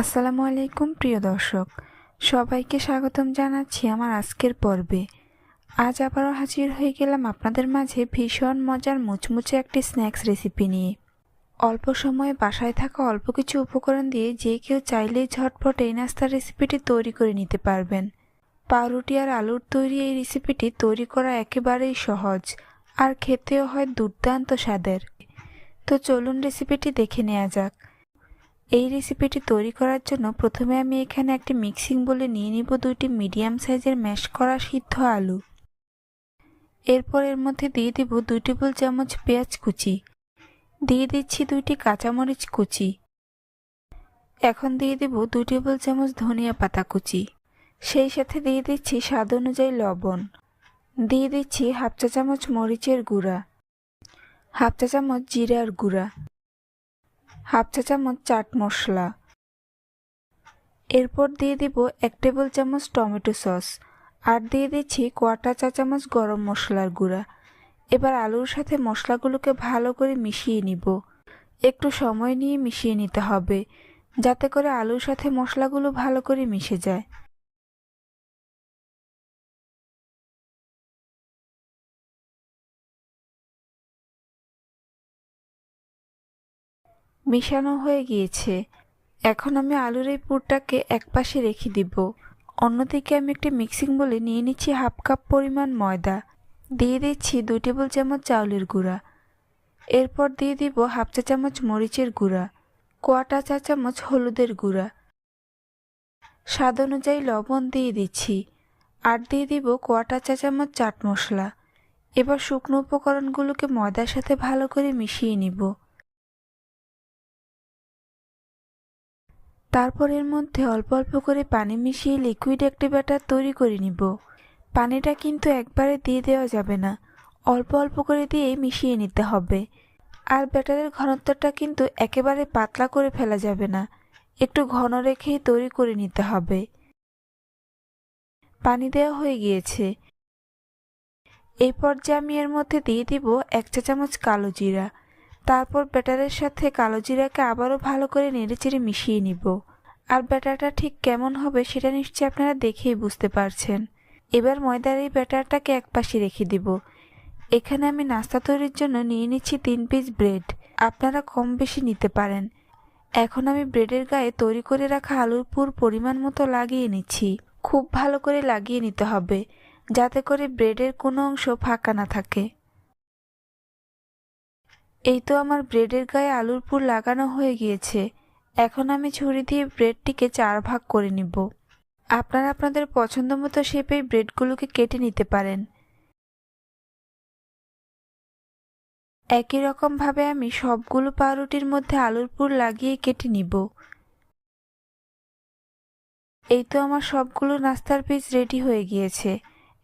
আসসালামু আলাইকুম, প্রিয় দর্শক। সবাইকে স্বাগতম জানাচ্ছি আমার আজকের পর্বে। আজ আবারও হাজির হয়ে গেলাম আপনাদের মাঝে ভীষণ মজার মুচমুচে একটি স্ন্যাক্স রেসিপি নিয়ে। অল্প সময়ে বাসায় থাকা অল্প কিছু উপকরণ দিয়ে যে কেউ চাইলেই ঝটপট এই নাস্তার রেসিপিটি তৈরি করে নিতে পারবেন। পাউরুটি আর আলুর তৈরি এই রেসিপিটি তৈরি করা একেবারেই সহজ, আর খেতেও হয় দুর্দান্ত স্বাদের। তো চলুন রেসিপিটি দেখে নেওয়া যাক। এই রেসিপিটি তৈরি করার জন্য প্রথমে আমি এখানে একটি মিক্সিং বলে নিয়ে নিব দুইটি মিডিয়াম সাইজের ম্যাশ করা সিদ্ধ আলু। এরপর এর মধ্যে দিয়ে দেব দুই টেবিল চামচ পেঁয়াজ কুচি। দিয়ে দিচ্ছি দুইটি কাঁচামরিচ কুচি। এখন দিয়ে দেব দুই টেবিল চামচ ধনিয়া পাতা কুচি। সেই সাথে দিয়ে দিচ্ছি স্বাদ অনুযায়ী লবণ। দিয়ে দিচ্ছি হাফ চা চামচ মরিচের গুঁড়া। হাফ চা চামচ জিরার গুঁড়া, হাফ চা চামচ চাট মশলা। এরপর দিয়ে দিব এক টেবিল চামচ টমেটো সস আর দিয়ে দিচ্ছি কোয়াটা চা চামচ গরম মশলার গুঁড়া। এবার আলুর সাথে মশলাগুলোকে ভালো করে মিশিয়ে নিব। একটু সময় নিয়ে মিশিয়ে নিতে হবে, যাতে করে আলুর সাথে মশলাগুলো ভালো করে মিশে যায়। মিশানো হয়ে গিয়েছে। এখন আমি আলুর এই পুরটাকে একপাশে রেখে দিব। অন্যদিকে আমি একটি মিক্সিং বলে নিয়ে নিচ্ছি হাফ কাপ পরিমাণ ময়দা। দিয়ে দিচ্ছি দুই টেবিল চামচ চাউলের গুঁড়া। এরপর দিয়ে দিব হাফ চা চামচ মরিচের গুঁড়া, কোয়াটা চা চামচ হলুদের গুঁড়া। স্বাদ অনুযায়ী লবণ দিয়ে দিচ্ছি, আর দিয়ে দিব কোয়াটা চা চামচ চাট মশলা। এবার শুকনো উপকরণগুলোকে ময়দার সাথে ভালো করে মিশিয়ে নিব। তারপর এর মধ্যে অল্প অল্প করে পানি মিশিয়ে লিকুইড একটি ব্যাটার তৈরি করে নিব। পানিটা কিন্তু একবারে দিয়ে দেওয়া যাবে না। অল্প অল্প করে দিয়ে মিশিয়ে নিতে হবে। আর ব্যাটারের ঘনত্বটা কিন্তু একেবারে পাতলা করে ফেলা যাবে না। একটু ঘন রেখেই তৈরি করে নিতে হবে। পানি দেওয়া হয়ে গিয়েছে। এই পর্যায়ে আমি এর মধ্যে দিয়ে দিব এক চা চামচ কালো জিরা। তারপর ব্যাটারের সাথে কালো জিরাকে আবারও ভালো করে নেড়েচেড়ে মিশিয়ে নিব। আর ব্যাটারটা ঠিক কেমন হবে সেটা নিশ্চয়ই আপনারা দেখেই বুঝতে পারছেন। এবার ময়দার এই ব্যাটারটাকে একপাশে রেখে দিব। এখানে আমি নাস্তা তৈরির জন্য নিয়ে নিচ্ছি তিন পিস ব্রেড। আপনারা কম বেশি নিতে পারেন। এখন আমি ব্রেডের গায়ে তৈরি করে রাখা আলুর পুর পরিমাণ মতো লাগিয়ে নিচ্ছি। খুব ভালো করে লাগিয়ে নিতে হবে, যাতে করে ব্রেডের কোনো অংশ ফাঁকা না থাকে। এই তো আমার ব্রেডের গায়ে আলুর পুর লাগানো হয়ে গিয়েছে। এখন আমি ছুরি দিয়ে ব্রেডটিকে চার ভাগ করে নিব। আপনারা আপনাদের পছন্দ মতো শেপে ব্রেডগুলোকে কেটে নিতে পারেন। একই রকমভাবে আমি সবগুলো পাউরুটির মধ্যে আলুর পুর লাগিয়ে কেটে নিব। এই তো আমার সবগুলো নাস্তার পিস রেডি হয়ে গিয়েছে।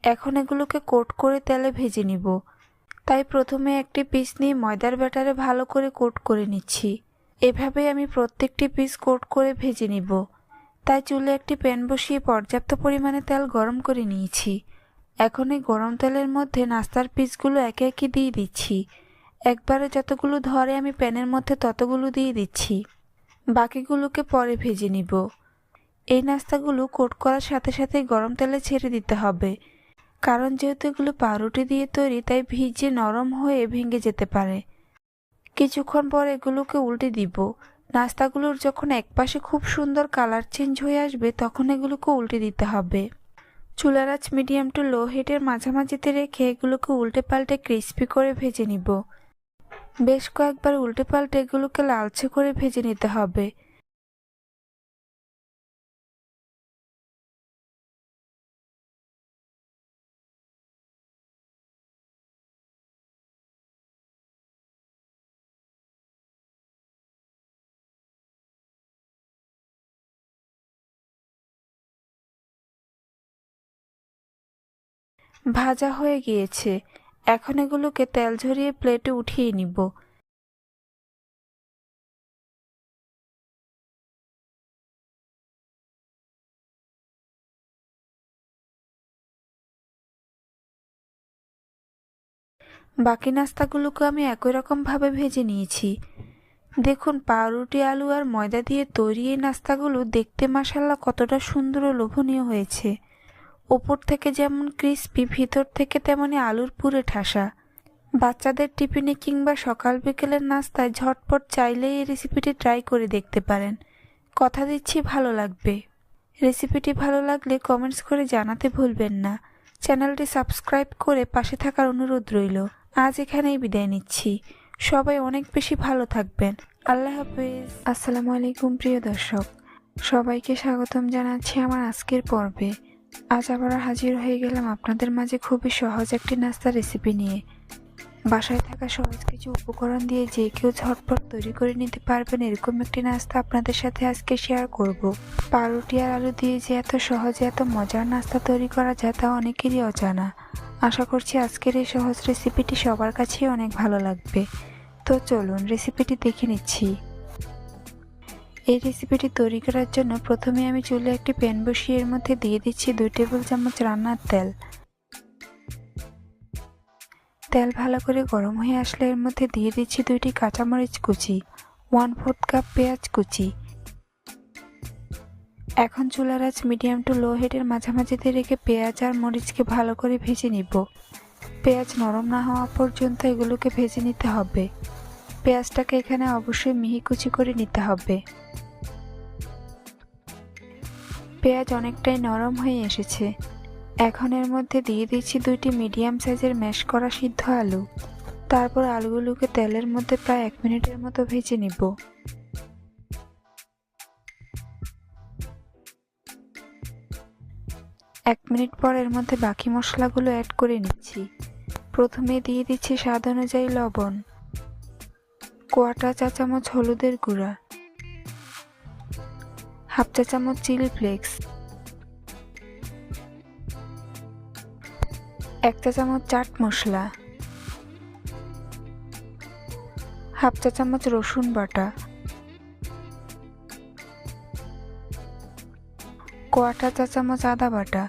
এখন এগুলোকে কোট করে তেলে ভেজে নিব। তাই প্রথমে একটি পিস নিয়ে ময়দার ব্যাটারে ভালো করে কোট করে নিচ্ছি। এভাবেই আমি প্রত্যেকটি পিস কোট করে ভেজে নিব। তাই চুলে একটি প্যান বসিয়ে পর্যাপ্ত পরিমাণে তেল গরম করে নিয়েছি। এখন এই গরম তেলের মধ্যে নাস্তার পিসগুলো একে একে দিয়ে দিচ্ছি। একবারে যতগুলো ধরে আমি প্যানের মধ্যে ততগুলো দিয়ে দিচ্ছি। বাকিগুলোকে পরে ভেজে নিব। এই নাস্তাগুলো কোট করার সাথে সাথে গরম তেলে ছেড়ে দিতে হবে। কারণ যেহেতু এগুলো পাউরুটি দিয়ে তৈরি, তাই ভিজে নরম হয়ে ভেঙে যেতে পারে। কিছুক্ষণ পর এগুলোকে উল্টে দিব। নাস্তাগুলোর যখন একপাশে খুব সুন্দর কালার চেঞ্জ হয়ে আসবে, তখন এগুলোকে উল্টে দিতে হবে। চুলার আঁচ মিডিয়াম টু লো হিটের মাঝামাঝিতে রেখে এগুলোকে উল্টে পাল্টে ক্রিস্পি করে ভেজে নিব। বেশ কয়েকবার উল্টে পাল্টে এগুলোকে লালচে করে ভেজে নিতে হবে। ভাজা হয়ে গিয়েছে। এখন এগুলোকে তেল ঝরিয়ে প্লেটে উঠিয়ে নিব। বাকি নাস্তাগুলোকে আমি একই রকমভাবে ভেজে নিয়েছি। দেখুন, পাউরুটি, আলু আর ময়দা দিয়ে তৈরি এই নাস্তাগুলো দেখতে মাসাল্লা কতটা সুন্দর ও লোভনীয় হয়েছে। ওপর থেকে যেমন ক্রিস্পি, ভিতর থেকে তেমনি আলুর পুরে ঠাসা। বাচ্চাদের টিফিনে কিংবা সকাল বিকেলের নাস্তায় ঝটপট চাইলেই এই রেসিপিটি ট্রাই করে দেখতে পারেন। কথা দিচ্ছি, ভালো লাগবে। রেসিপিটি ভালো লাগলে কমেন্টস করে জানাতে ভুলবেন না। চ্যানেলটি সাবস্ক্রাইব করে পাশে থাকার অনুরোধ রইল। আজ এখানেই বিদায় নিচ্ছি। সবাই অনেক বেশি ভালো থাকবেন। আল্লাহ হাফিজ। আসসালামু আলাইকুম, প্রিয় দর্শক। সবাইকে স্বাগতম জানাচ্ছি আমার আজকের পর্বে। আজ আবার হাজির হয়ে গেলাম আপনাদের মাঝে খুবই সহজ একটি নাস্তা রেসিপি নিয়ে। বাসায় থাকা সহজ কিছু উপকরণ দিয়ে যে কেউ ঝটপট তৈরি করে নিতে পারবেন এরকম একটি নাস্তা আপনাদের সাথে আজকে শেয়ার করব। পাউরুটি আর আলু দিয়ে যে এত সহজে এত মজার নাস্তা তৈরি করা যায় তা অনেকেরই অজানা। আশা করছি আজকের এই সহজ রেসিপিটি সবার কাছেই অনেক ভালো লাগবে। তো চলুন রেসিপিটি দেখে নিচ্ছি। এই রেসিপিটি তৈরি করার জন্য প্রথমে আমি চুলে একটি প্যান বসিয়ে এর মধ্যে দিয়ে দিচ্ছি দুই টেবিল চামচ রান্নার তেল। তেল ভালো করে গরম হয়ে আসলে এর মধ্যে দিয়ে দিচ্ছি দুইটি কাঁচামরিচ কুচি ওয়ান ফোর্থ কাপ পেঁয়াজ কুচি। এখন চুলার আঁচ মিডিয়াম টু লো হিটের মাঝামাঝিতে রেখে পেঁয়াজ আর মরিচকে ভালো করে ভেজে নিব। পেঁয়াজ নরম না হওয়া পর্যন্ত এগুলোকে ভেজে নিতে হবে। পেঁয়াজটাকে এখানে অবশ্যই মিহি কুচি করে নিতে হবে। পেঁয়াজ অনেকটাই নরম হয়ে এসেছে। এখন এর মধ্যে দিয়ে দিচ্ছি দুইটি মিডিয়াম সাইজের ম্যাশ করা সিদ্ধ আলু। তারপর আলুগুলোকে তেলের মধ্যে প্রায় এক মিনিটের মতো ভেজে নিব। এক মিনিট পর এর মধ্যে বাকি মশলাগুলো অ্যাড করে নিচ্ছি। প্রথমে দিয়ে দিচ্ছি স্বাদ অনুযায়ী লবণ, কোয়াটা চা চামচ হলুদের গুঁড়া। হাফ চা চামচ চিলি ফ্লেক্স, এক চা চামচ চাট মশলা, হাফ চা চামচ রসুন বাটা, কোয়াটা চা চামচ আদা বাটা।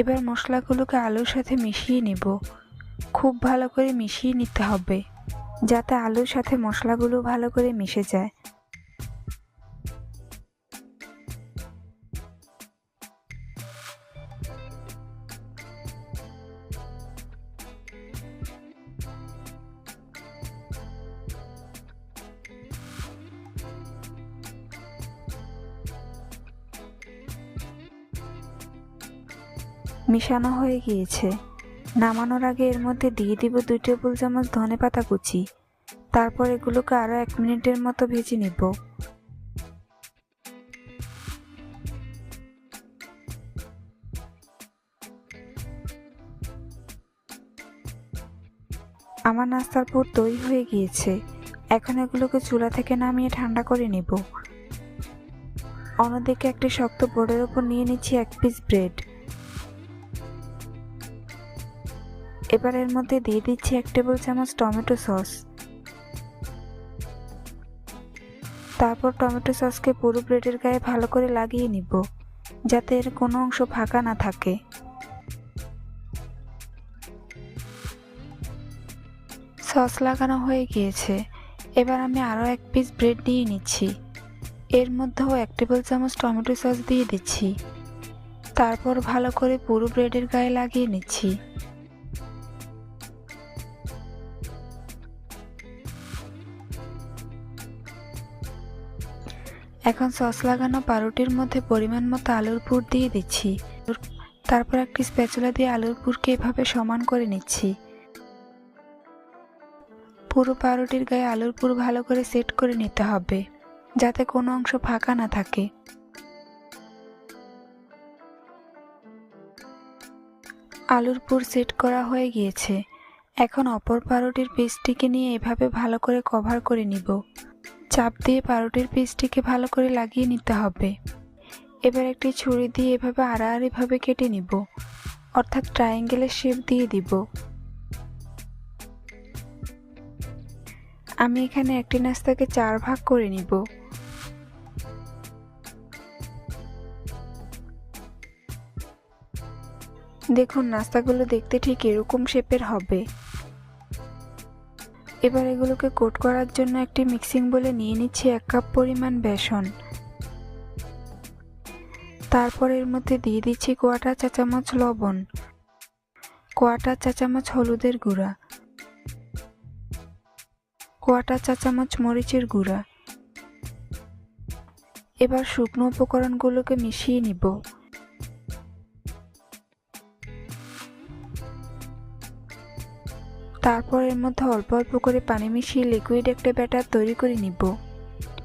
এবার মশলাগুলোকে আলুর সাথে মিশিয়ে নিব। খুব ভালো করে মিশিয়ে নিতে হবে, যাতে আলুর সাথে মশলাগুলো ভালো করে মিশে যায়। মিশানো হয়ে গিয়েছে। নামানোর আগে এর মধ্যে দিয়ে দিব দুই টেবিল চামচ ধনে পাতা কুচি। তারপর এগুলোকে আরও এক মিনিটের মতো ভেজে নিব। আমার নাস্তার পুর তৈরি হয়ে গিয়েছে। এখন এগুলোকে চুলা থেকে নামিয়ে ঠান্ডা করে নিব। অন্যদিকে একটি শক্ত বোর্ডের ওপর নিয়ে নিচ্ছি এক পিস ব্রেড। এবার এর মধ্যে দিয়ে দিচ্ছি এক টেবিল চামচ টমেটো সস। তারপর টমেটো সসকে পুরো ব্রেডের গায়ে ভালো করে লাগিয়ে নিব, যাতে এর কোনো অংশ ফাঁকা না থাকে। সস লাগানো হয়ে গিয়েছে। এবার আমি আরও এক পিস ব্রেড নিয়ে নিচ্ছি। এর মধ্যেও এক টেবিল চামচ টমেটো সস দিয়ে দিচ্ছি। তারপর ভালো করে পুরো ব্রেডের গায়ে লাগিয়ে নিচ্ছি। এখন সস লাগানো পাউরুটির মধ্যে পরিমাণ মতো আলুর পুর দিয়ে দিচ্ছি। তারপর একটি স্প্যাচুলা দিয়ে আলুর পুরকে এভাবে সমান করে নিচ্ছি। পুরো পাউরুটির গায়ে আলুর পুর ভালো করে সেট করে নিতে হবে, যাতে কোনো অংশ ফাঁকা না থাকে। আলুর পুর সেট করা হয়ে গিয়েছে। এখন অপর পাউরুটির পিসটিকে নিয়ে এভাবে ভালো করে কভার করে নিব। চাপ দিয়ে পাউরুটির পিসটিকে ভালো করে লাগিয়ে নিতে হবে। এবার একটি ছুরি দিয়ে এভাবে আড়াআড়িভাবে কেটে নিব। অর্থাৎ ট্রায়াঙ্গেলের শেপ দিয়ে দিব। আমি এখানে একটি নাস্তাকে চার ভাগ করে নিব। দেখুন, নাস্তাগুলো দেখতে ঠিক এরকম শেপের হবে। এবার এগুলোকে কোট করার জন্য একটি মিক্সিং বলে নিয়ে নিচ্ছি এক কাপ পরিমাণ বেসন। তারপর এর মধ্যে দিয়ে দিচ্ছি কোয়াটা চা চামচ লবণ, কোয়াটা চা চামচ হলুদের গুঁড়া, কোয়াটা চা চামচ মরিচের গুঁড়া। এবার শুকনো উপকরণগুলোকে মিশিয়ে নিব। তারপর এর মধ্যে অল্প অল্প করে পানি মিশিয়ে লিকুইড একটা ব্যাটার তৈরি করে নিব।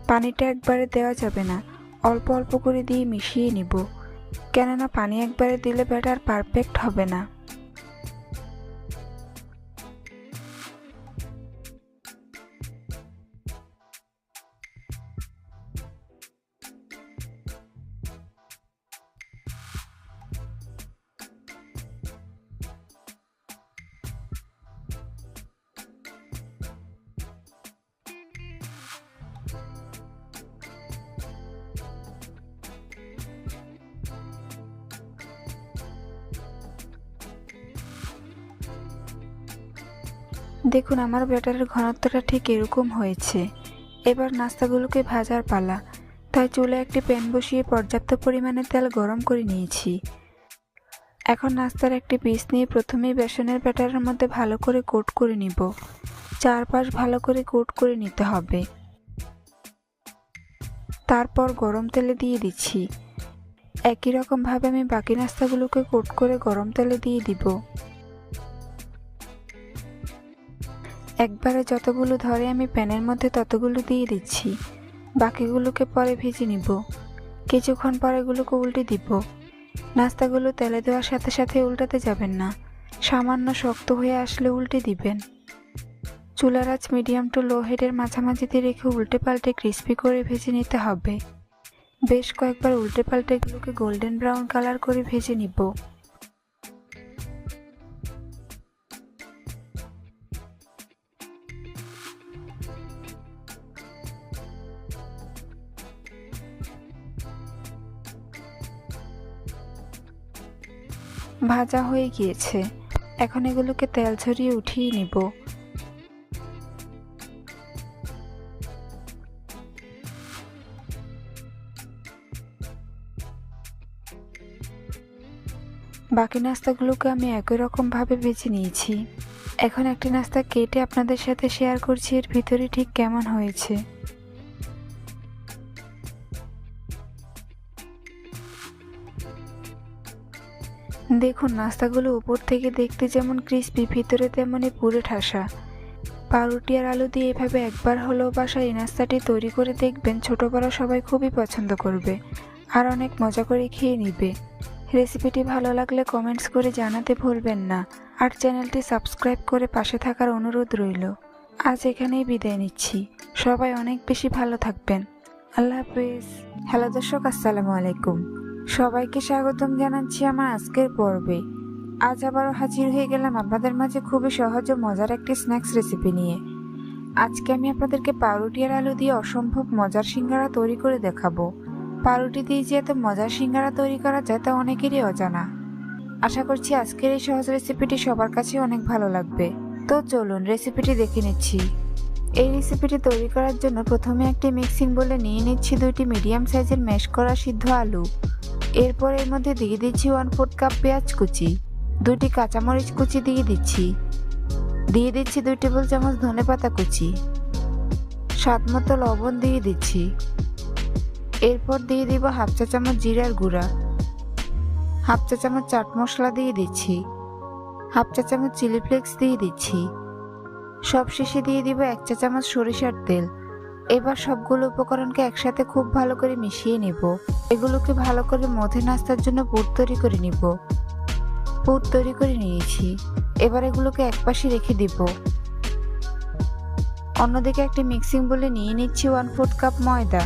পানিটা একবারে দেওয়া যাবে না, অল্প অল্প করে দিয়ে মিশিয়ে নিব। কেননা পানি একবারে দিলে ব্যাটার পারফেক্ট হবে না। দেখুন, আমার ব্যাটারের ঘনত্বটা ঠিক এরকম হয়েছে। এবার নাস্তাগুলোকে ভাজার পালা। তাই চুলে একটি প্যান বসিয়ে পর্যাপ্ত পরিমাণে তেল গরম করে নিয়েছি। এখন নাস্তার একটি পিস নিয়ে প্রথমেই বেসনের ব্যাটারের মধ্যে ভালো করে কোট করে নিব। চারপাশ ভালো করে কোট করে নিতে হবে। তারপর গরম তেলে দিয়ে দিচ্ছি। একই রকমভাবে আমি বাকি নাস্তাগুলোকে কোট করে গরম তেলে দিয়ে দিব। একবারে যতগুলো ধরে আমি প্যানের মধ্যে ততগুলো দিয়ে দিচ্ছি। বাকিগুলোকে পরে ভেজে নিব। কিছুক্ষণ পরে এগুলোকে উল্টে দিব। নাস্তাগুলো তেলে দেওয়ার সাথে সাথে উল্টাতে যাবেন না। সামান্য শক্ত হয়ে আসলে উল্টে দিবেন। চুলার আঁচ মিডিয়াম টু লো হেডের মাঝামাঝিতে রেখে উল্টে পাল্টে ক্রিস্পি করে ভেজে নিতে হবে। বেশ কয়েকবার উল্টে পাল্টে এগুলোকে গোল্ডেন ব্রাউন কালার করে ভেজে নিব। ভাজা হয়ে গিয়েছে। এখন এগুলোকে তেল ছড়িয়ে উঠিয়ে নিব। বাকি নাস্তাগুলোকে আমি একই রকমভাবে বেছে নিয়েছি। এখন একটি নাস্তা কেটে আপনাদের সাথে শেয়ার করছি এর ভিতরে ঠিক কেমন হয়েছে। দেখুন, নাস্তাগুলো উপর থেকে দেখতে যেমন ক্রিস্পি ভিতরে তেমনই পুরে ঠাসা। পাউরুটি আর আলু দিয়ে এভাবে একবার হলেও বাসায় এই নাস্তাটি তৈরি করে দেখবেন ছোট বড় সবাই খুবই পছন্দ করবে আর অনেক মজা করে খেয়ে নিবে। রেসিপিটি ভালো লাগলে কমেন্টস করে জানাতে ভুলবেন না আর চ্যানেলটি সাবস্ক্রাইব করে পাশে থাকার অনুরোধ রইল। আজ এখানেই বিদায় নিচ্ছি। সবাই অনেক বেশি ভালো থাকবেন। আল্লাহ হাফিজ। হ্যালো দর্শক, আসসালামু আলাইকুম। সবাইকে স্বাগতম জানাচ্ছি আমার আজকের পর্বে। আজ আবারও হাজির হয়ে গেলাম আপনাদের মাঝে খুবই সহজ ও মজার একটি স্ন্যাক্স রেসিপি নিয়ে। আজকে আমি আপনাদেরকে পাউরুটি আর আলু দিয়ে অসম্ভব মজার সিঙ্গারা তৈরি করে দেখাবো। পাউরুটি দিয়ে যে এত মজার সিঙ্গারা তৈরি করা যায় তা অনেকেরই অজানা। আশা করছি আজকের এই সহজ রেসিপিটি সবার কাছে অনেক ভালো লাগবে। তো চলুন রেসিপিটি দেখে নিচ্ছি। এই রেসিপিটি তৈরি করার জন্য প্রথমে একটি মিক্সিং বলে নিয়ে নিচ্ছি দুইটি মিডিয়াম সাইজের ম্যাশ করা সিদ্ধ আলু। এরপর এর মধ্যে দিয়ে দিচ্ছি ওয়ান ফোর্থ কাপ পেঁয়াজ কুচি, দুইটি কাঁচামরিচ কুচি দিয়ে দিচ্ছি। দিয়ে দিচ্ছি দুই টেবিল চামচ ধনে পাতা কুচি, স্বাদ মতো লবণ দিয়ে দিচ্ছি। এরপর দিয়ে দিব হাফ চা চামচ জিরার গুঁড়া, হাফ চা চামচ চাট মশলা দিয়ে দিচ্ছি, হাফ চা চামচ চিলি ফ্লেক্স দিয়ে দিচ্ছি। সব শেষে দিয়ে দিব এক চা চামচ সরিষার তেল এবার সবগুলো উপকরণকে একসাথে খুব ভালো করে মিশিয়ে নিব। এগুলোকে ভালো করে মধে নাস্তার জন্য পুর তৈরি করে নিব। পুর তৈরি করে নিয়েছি। এবার এগুলোকে একপাশে রেখে দিব। অন্যদিকে একটি মিক্সিং বলে নিয়ে নিচ্ছি ওয়ান ফোর্থ কাপ ময়দা।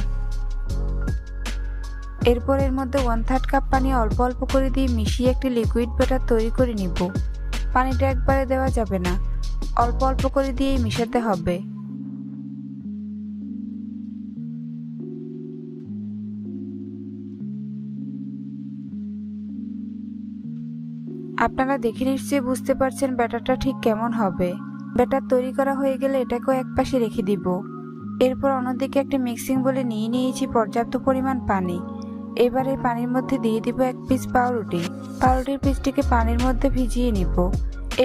এরপর এর মধ্যে ওয়ান থার্ড কাপ পানি অল্প অল্প করে দিয়ে মিশিয়ে একটি লিকুইড ব্যাটার তৈরি করে নিব। পানিটা একবারে দেওয়া যাবে না। অল্প অল্প করে দিয়েই মিশাতে হবে। আপনারা দেখে নিশ্চয়ই বুঝতে পারছেন ব্যাটারটা ঠিক কেমন হবে। ব্যাটার তৈরি করা হয়ে গেলে এটাকেও এক পাশে রেখে দিব। এরপর অন্যদিকে একটা মিক্সিং বলে নিয়ে নিয়েছি পর্যাপ্ত পরিমাণ পানি। এবার এই পানির মধ্যে দিয়ে দিব এক পিস পাউরুটি। পাউরুটির পিসটিকে পানির মধ্যে ভিজিয়ে নিব।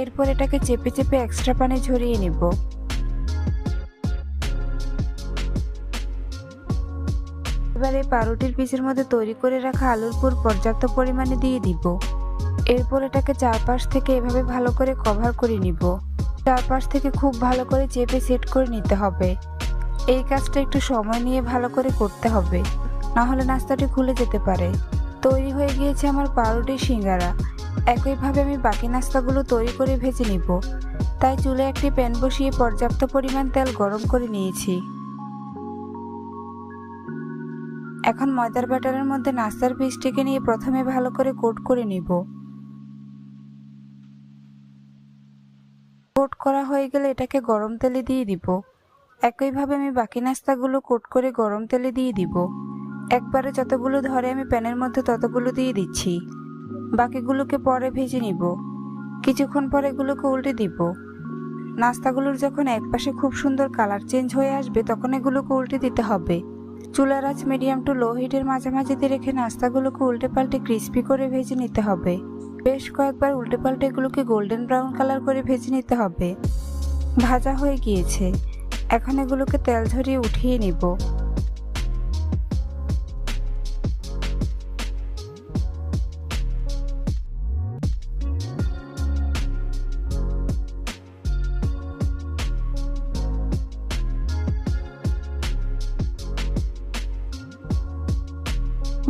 এরপর এটাকে চেপে চেপে এক্সট্রা পানি ঝরিয়ে নিব। এবার এই পাউরুটির পিসের মধ্যে তৈরি করে রাখা আলুর পুর পর্যাপ্ত পরিমাণে দিয়ে দিব। এরপর এটাকে চারপাশ থেকে এভাবে ভালো করে কভার করে নিব। চারপাশ থেকে খুব ভালো করে চেপে সেট করে নিতে হবে। এই কাজটা একটু সময় নিয়ে ভালো করে করতে হবে না হলে নাস্তাটি খুলে যেতে পারে। তৈরি হয়ে গিয়েছে আমার পাউরুটি সিঙ্গারা। একইভাবে আমি বাকি নাস্তাগুলো তৈরি করে ভেজে নিব। তাই চুলে একটি প্যান বসিয়ে পর্যাপ্ত পরিমাণ তেল গরম করে নিয়েছি। এখন ময়দার ব্যাটারের মধ্যে নাস্তার পিসটিকে নিয়ে প্রথমে ভালো করে কোট করে নিব। কোট করা হয়ে গেলে এটাকে গরম তেলে দিয়ে দিব। একইভাবে আমি বাকি নাস্তাগুলো কোট করে গরম তেলে দিয়ে দিব। একবারে যতগুলো ধরে আমি প্যানের মধ্যে ততগুলো দিয়ে দিচ্ছি। বাকিগুলোকে পরে ভেজে নিব। কিছুক্ষণ পরে এগুলোকে উল্টে দিব। নাস্তাগুলোর যখন একপাশে খুব সুন্দর কালার চেঞ্জ হয়ে আসবে, তখন এগুলোকে উল্টে দিতে হবে। চুলার আঁচ মিডিয়াম টু লো হিটের মাঝামাঝিতে রেখে নাস্তাগুলোকে উল্টে পাল্টে ক্রিস্পি করে ভেজে নিতে হবে। বেশ কয়েকবার উল্টে পাল্টে এগুলোকে গোল্ডেন ব্রাউন কালার করে ভেজে নিতে হবে। ভাজা হয়ে গিয়েছে। এখন এগুলোকে তেল ঝরিয়ে উঠিয়ে নিব।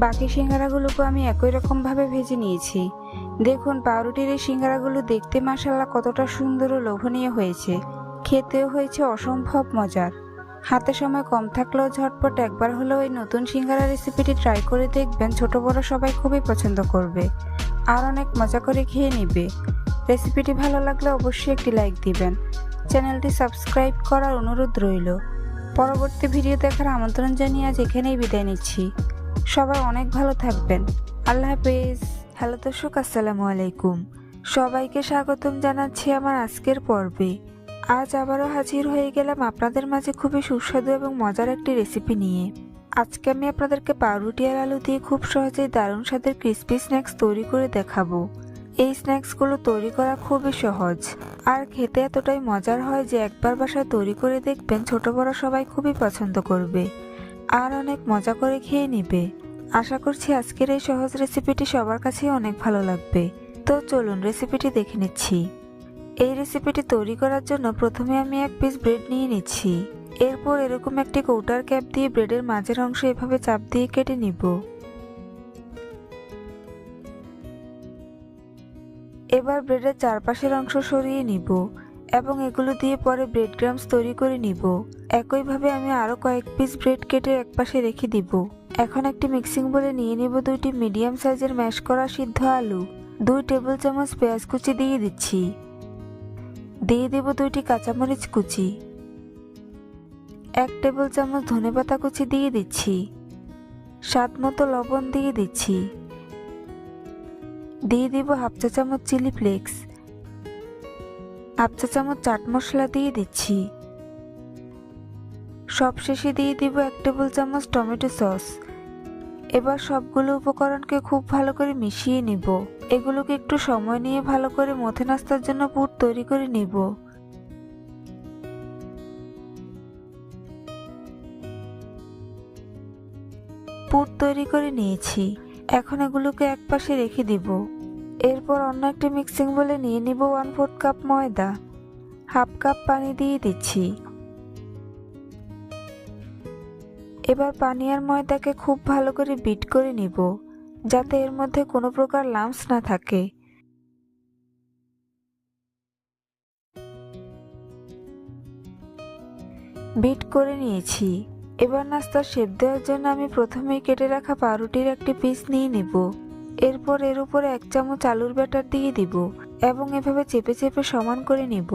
বাকি সিঙ্গারাগুলোকে আমি একই রকমভাবে ভেজে নিয়েছি। দেখুন, পাউরুটির এই সিঙ্গারাগুলো দেখতে মাসাল্লাহ কতটা সুন্দর ও লোভনীয় হয়েছে। খেতেও হয়েছে অসম্ভব মজার। হাতে সময় কম থাকলেও ঝটপট একবার হলেও এই নতুন সিঙ্গারা রেসিপিটি ট্রাই করে দেখবেন, ছোট বড় সবাই খুবই পছন্দ করবে। আর অনেক মজা করে খেয়ে নিবে। রেসিপিটি ভালো লাগলে অবশ্যই একটি লাইক দিবেন। চ্যানেলটি সাবস্ক্রাইব করার অনুরোধ রইল। পরবর্তী ভিডিও দেখার আমন্ত্রণ জানিয়ে আজ এখানেই বিদায় নিচ্ছি। সবাই অনেক ভালো থাকবেন। আল্লাহ হাফেজ। হ্যালো দর্শক, আসসালামু আলাইকুম। সবাইকে স্বাগতম জানাচ্ছি আমার আজকের পর্বে। আজ আবারও হাজির হয়ে গেলাম আপনাদের মাঝে খুবই সুস্বাদু এবং মজার একটি রেসিপি নিয়ে। আজকে আমি আপনাদেরকে পাউরুটি আর আলু দিয়ে খুব সহজেই দারুণ স্বাদের ক্রিসপি স্ন্যাক্স তৈরি করে দেখাবো। এই স্ন্যাক্সগুলো তৈরি করা খুবই সহজ। আর খেতে এতটাই মজার হয় যে একবার বাসায় তৈরি করে দেখবেন ছোট বড় সবাই খুবই পছন্দ করবে। আর অনেক মজা করে খেয়ে নিবে। আশা করছি আজকের এই সহজ রেসিপিটি সবার কাছেই অনেক ভালো লাগবে। তো চলুন রেসিপিটি দেখে নিচ্ছি। এই রেসিপিটি তৈরি করার জন্য প্রথমে আমি এক পিস ব্রেড নিয়ে নিচ্ছি। এরপর এরকম একটি কৌটার ক্যাপ দিয়ে ব্রেডের মাঝের অংশ এভাবে চাপ দিয়ে কেটে নিব। এবার ব্রেডের চারপাশের অংশ সরিয়ে নিব। এবং এগুলো দিয়ে পরে ব্রেড গ্রামস তৈরি করে নিব। একইভাবে আমি আরও কয়েক পিস ব্রেড কেটে একপাশে রেখে দিব। এখন একটি মিক্সিং বলে নিয়ে নিব দুইটি মিডিয়াম সাইজের ম্যাশ করা সিদ্ধ আলু। দুই টেবিল চামচ পেঁয়াজ কুচি দিয়ে দিচ্ছি। দিয়ে দেব দুইটি কাঁচামরিচ কুচি। এক টেবিল চামচ ধনেপাতা কুচি দিয়ে দিচ্ছি। স্বাদ মতো লবণ দিয়ে দিচ্ছি। দিয়ে দিব হাফ চা চামচ চিলি ফ্লেক্স হাফ চা চামচ চাট মশলা দিয়ে দিচ্ছি। সবশেষে দিয়ে দিব এক টেবিল চামচ টমেটো সস। এবার সবগুলো উপকরণকে খুব ভালো করে মিশিয়ে নিব। এগুলোকে একটু সময় নিয়ে ভালো করে মথে নাস্তার জন্য পুর তৈরি করে নিব। পুর তৈরি করে নিয়েছি। এখন এগুলোকে এক পাশে রেখে দিব। এরপর অন্য একটি মিক্সিং বলে নিয়ে নিব ওয়ান ফোর্থ কাপ ময়দা হাফ কাপ পানি দিয়ে দিচ্ছি। এবার পানি আর ময়দাকে খুব ভালো করে বিট করে নিব, যাতে এর মধ্যে কোনো প্রকার লাম্পস না থাকে। বিট করে নিয়েছি। এবার নাস্তার শেপ দেওয়ার জন্য আমি প্রথমেই কেটে রাখা পাউরুটির একটি পিস নিয়ে নেব। এরপর এর উপরে এক চামচ আলুর ব্যাটার দিয়ে দিব এবং এভাবে চেপে চেপে সমান করে নিব।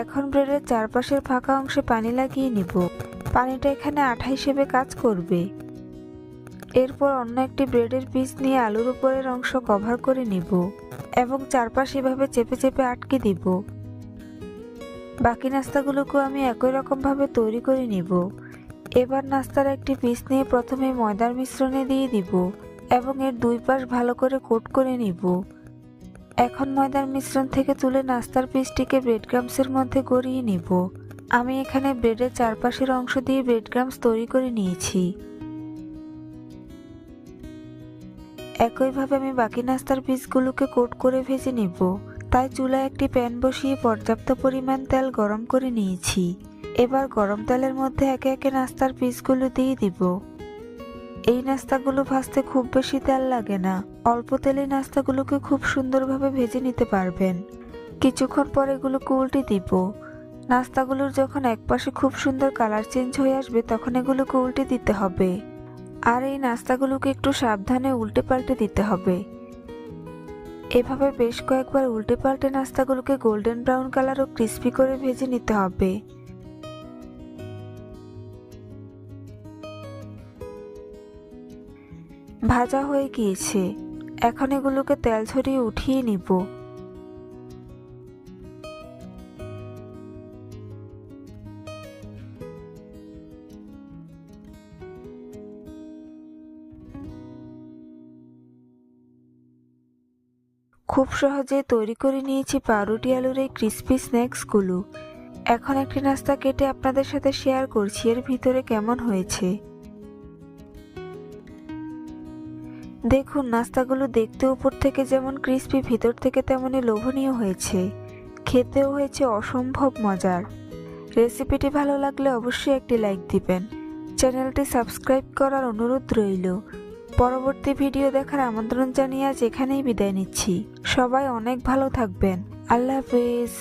এখন ব্রেডের চারপাশের ফাঁকা অংশে পানি লাগিয়ে নিব। পানিটা এখানে আঠা হিসেবে কাজ করবে। এরপর অন্য একটি ব্রেডের পিস নিয়ে আলুর উপরের অংশ কভার করে নিব এবং চারপাশ এভাবে চেপে চেপে আটকে দিব। বাকি নাস্তাগুলোকেও আমি একই রকমভাবে তৈরি করে নিব। এবার নাস্তার একটি পিস নিয়ে প্রথমে ময়দার মিশ্রণে দিয়ে দিব এবং এর দুই পাশ ভালো করে কোট করে নিব। এখন ময়দার মিশ্রণ থেকে তুলে নাস্তার পিসটিকে ব্রেড ক্রামসের মধ্যে গড়িয়ে নিব। আমি এখানে ব্রেডের চারপাশের অংশ দিয়ে ব্রেড ক্রামস তৈরি করে নিয়েছি। একইভাবে আমি বাকি নাস্তার পিসগুলোকে কোট করে ভেজে নিব। তাই চুলায় একটি প্যান বসিয়ে পর্যাপ্ত পরিমাণ তেল গরম করে নিয়েছি। এবার গরম তেলের মধ্যে একে একে নাস্তার পিসগুলো দিয়ে দিব। এই নাস্তাগুলো ভাজতে খুব বেশি তেল লাগে না। অল্প তেলে নাস্তাগুলোকে খুব সুন্দরভাবে ভেজে নিতে পারবেন। কিছুক্ষণ পর এগুলোকে উল্টে দিব। নাস্তাগুলোর যখন একপাশে খুব সুন্দর কালার চেঞ্জ হয়ে আসবে, তখন এগুলোকে উল্টে দিতে হবে। আর এই নাস্তাগুলোকে একটু সাবধানে উল্টে পাল্টে দিতে হবে। এভাবে বেশ কয়েকবার উল্টে পাল্টে নাস্তাগুলোকে গোল্ডেন ব্রাউন কালার ও ক্রিস্পি করে ভেজে নিতে হবে। ভাজা হয়ে গিয়েছে। এখন এগুলোকে তেল ছড়িয়ে উঠিয়ে নিব। খুব সহজে তৈরি করে নিয়েছি পাউরুটি আলুর এই ক্রিস্পি স্ন্যাক্সগুলো এখন একটি নাস্তা কেটে আপনাদের সাথে শেয়ার করছি, এর ভিতরে কেমন হয়েছে। দেখুন, নাস্তাগুলো দেখতে উপর থেকে যেমন ক্রিস্পি ভিতর থেকে তেমনই লোভনীয় হয়েছে। খেতেও হয়েছে অসম্ভব মজার। রেসিপিটি ভালো লাগলে অবশ্যই একটি লাইক দিবেন। চ্যানেলটি সাবস্ক্রাইব করার অনুরোধ রইল। পরবর্তী ভিডিও দেখার আমন্ত্রণ জানিয়ে আজ এখানেই বিদায় নিচ্ছি। সবাই অনেক ভালো থাকবেন। আল্লাহ হাফেজ।